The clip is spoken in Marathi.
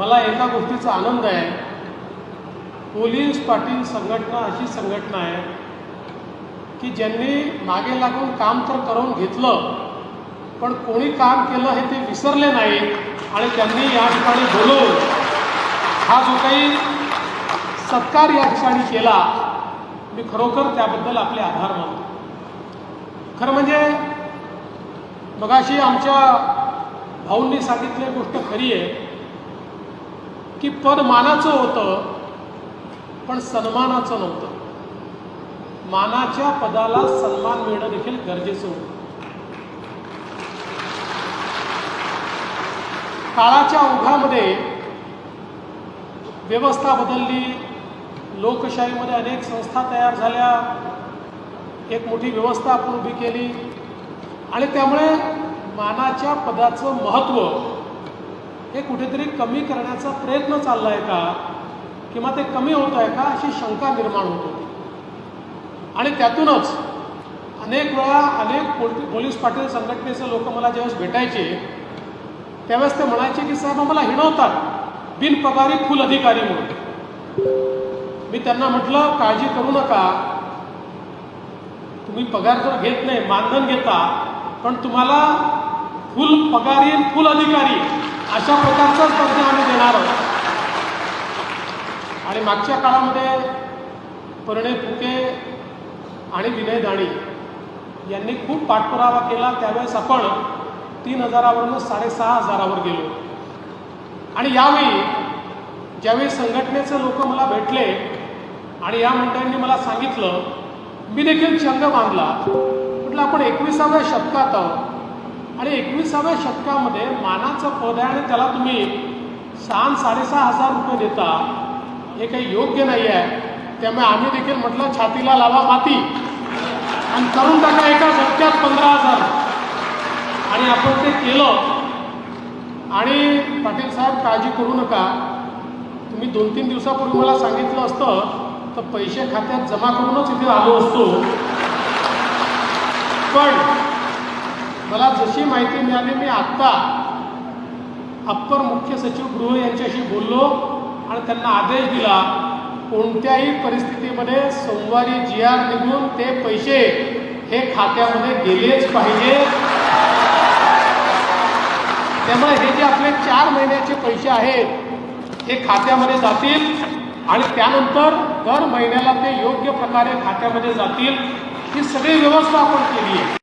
मला एका गोष्टीचा आनंद आहे. पोलीस पाटील संघटना अशी संघटना आहे की ज्यांनी मागे लागून काम तर करून घेतलं पण कोणी काम केलं हे ते विसरले नाही आणि त्यांनी या ठिकाणी बोलवून हा जो काही सत्कार या ठिकाणी केला मी खरोखर त्याबद्दल आपले आभार मानतो. खरं म्हणजे मगाशी आमच्या भाऊंनी सांगितली गोष्ट खरी आहे. की पद मानाचं होतं पण सन्मानाचं नव्हतं. मानाच्या पदाला सन्मान मिळणं देखील गरजेचं होतं. काळाच्या ओघामध्ये व्यवस्था बदलली लोकशाहीमध्ये अनेक संस्था तयार झाल्या एक मोठी व्यवस्था आपण उभी केली आणि त्यामुळे मानाच्या पदाचं महत्त्व हे कुठेतरी कमी करण्याचा प्रयत्न चालला आहे का? किंवा ते कमी होत आहे का अशी शंका निर्माण होत होती. आणि त्यातूनच अनेक वेळा अनेक पोलीस पाटील संघटनेचे लोक मला ज्यावेळेस भेटायचे त्यावेळेस ते म्हणायचे की साहेब आम्हाला हिणवतात. बिनपगारी फुल अधिकारी म्हणून. मी त्यांना म्हटलं काळजी करू नका. तुम्ही पगार तर घेत नाही मानधन घेता पण तुम्हाला फुल पगारी फुल अधिकारी अशा प्रकारचाच स्पर्धा आम्ही देणार आहोत. आणि मागच्या काळामध्ये परिणय फुके आणि विनय दाणी यांनी खूप पाठपुरावा केला. त्यावेळेस आपण तीन हजारावरून साडेसहा हजारावर गेलो. आणि यावेळी ज्यावेळी संघटनेचे लोक मला भेटले आणि या मंडळींनी मला सांगितलं मी देखील चंग बांधला. म्हटलं आपण एकविसाव्या शतकात आहोत. आणि एकविसाव्या शतकामध्ये मानाचं पद आहे आणि त्याला तुम्ही सहा साडेसहा हजार रुपये देता. हे काही योग्य नाही आहे. त्यामुळे आम्ही देखील म्हटलं छातीला लावा माती. आणि करून टाका एका झटक्यात पंधरा हजार. आणि आपण ते केलं. आणि पाटील साहेब काळजी करू नका. तुम्ही दोन तीन दिवसापूर्वी मला सांगितलं असतं तर पैसे खात्यात जमा करूनच इथे आलो असतो. पण मला जशी माहिती मिळाली मी आत्ता अप्पर मुख्य सचिव गृह यांच्याशी बोललो आणि त्यांना आदेश दिला कोणत्याही परिस्थितीमध्ये सोमवारी जी आर निघून ते पैसे हे खात्यामध्ये गेलेच पाहिजे. त्यामुळे हे जे आपले चार महिन्याचे पैसे आहेत हे खात्यामध्ये जातील आणि त्यानंतर दर महिन्याला ते योग्य प्रकारे खात्यामध्ये जातील ही सगळी व्यवस्था आपण केली आहे.